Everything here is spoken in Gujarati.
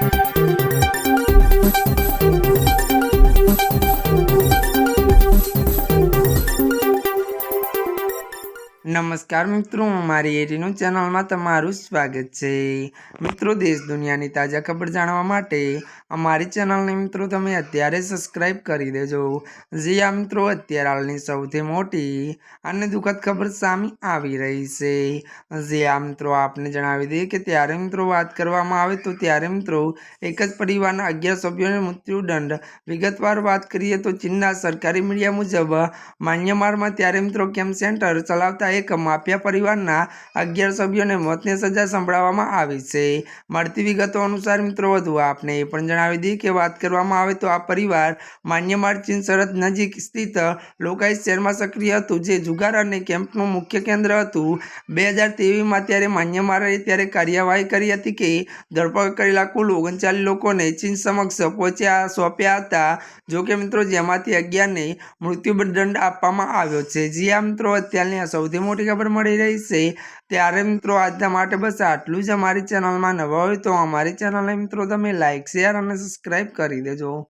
Thank you. નમસ્કાર મિત્રો, મારી એટીનું ચેનલમાં તમારું સ્વાગત છે. મિત્રો, દેશ દુનિયાની તાજા ખબર જાણવા માટે અમારી ચેનલને મિત્રો તમે અત્યારે સબસ્ક્રાઈબ કરી દેજો. જે આ મિત્રો, અત્યારે હાલની સૌથી મોટી અને દુઃખદ ખબર સામે આવી રહી છે. જે આ મિત્રો, આપને જણાવી દઈએ કે ત્યારે મિત્રો વાત કરવામાં આવે તો ત્યારે મિત્રો એક જ પરિવારના અગિયાર સભ્યોને મૃત્યુદંડ વિગતવાર વાત કરીએ તો ચીનના સરકારી મીડિયા મુજબ મ્યાનમારમાં ત્યારે મિત્રો કેમ્પ સેન્ટર ચલાવતા એક માફિયા પરિવારના અગિયાર સભ્યોને મોતની સજા સંભળાવવામાં આવી છે. મળતી વિગતો અનુસાર મિત્રો વધુ આપને એ પણ જણાવી દઈએ કે વાત કરવામાં આવે તો આ પરિવાર મ્યાનમાર ચીન સરહદ નજીક સ્થિત લોકાઈ શહેરમાં સક્રિય હતું, જે જુગાર અને કેમ્પનું મુખ્ય કેન્દ્ર હતું. બે હજાર તેવીસમાં ત્યારે મ્યાનમારે ત્યારે કાર્યવાહી કરી હતી કે ધરપકડ કરેલા કુલ ઓગણચાલીસ લોકોને ચીન સમક્ષ પહોંચ્યા સોંપ્યા હતા. જોકે મિત્રો જેમાંથી અગિયારને મૃત્યુદંડ આપવામાં આવ્યો છે. જી આ મિત્રો, અત્યારની આ સૌથી મોટી ખબર મળી રહી છે. ત્યારે મિત્રો, આજના માટે બસ આટલું જ અમારી ચેનલમાં નવા હોય તો અમારી ચેનલને મિત્રો, તમે લાઇક શેર અને સબસ્ક્રાઈબ કરી દેજો.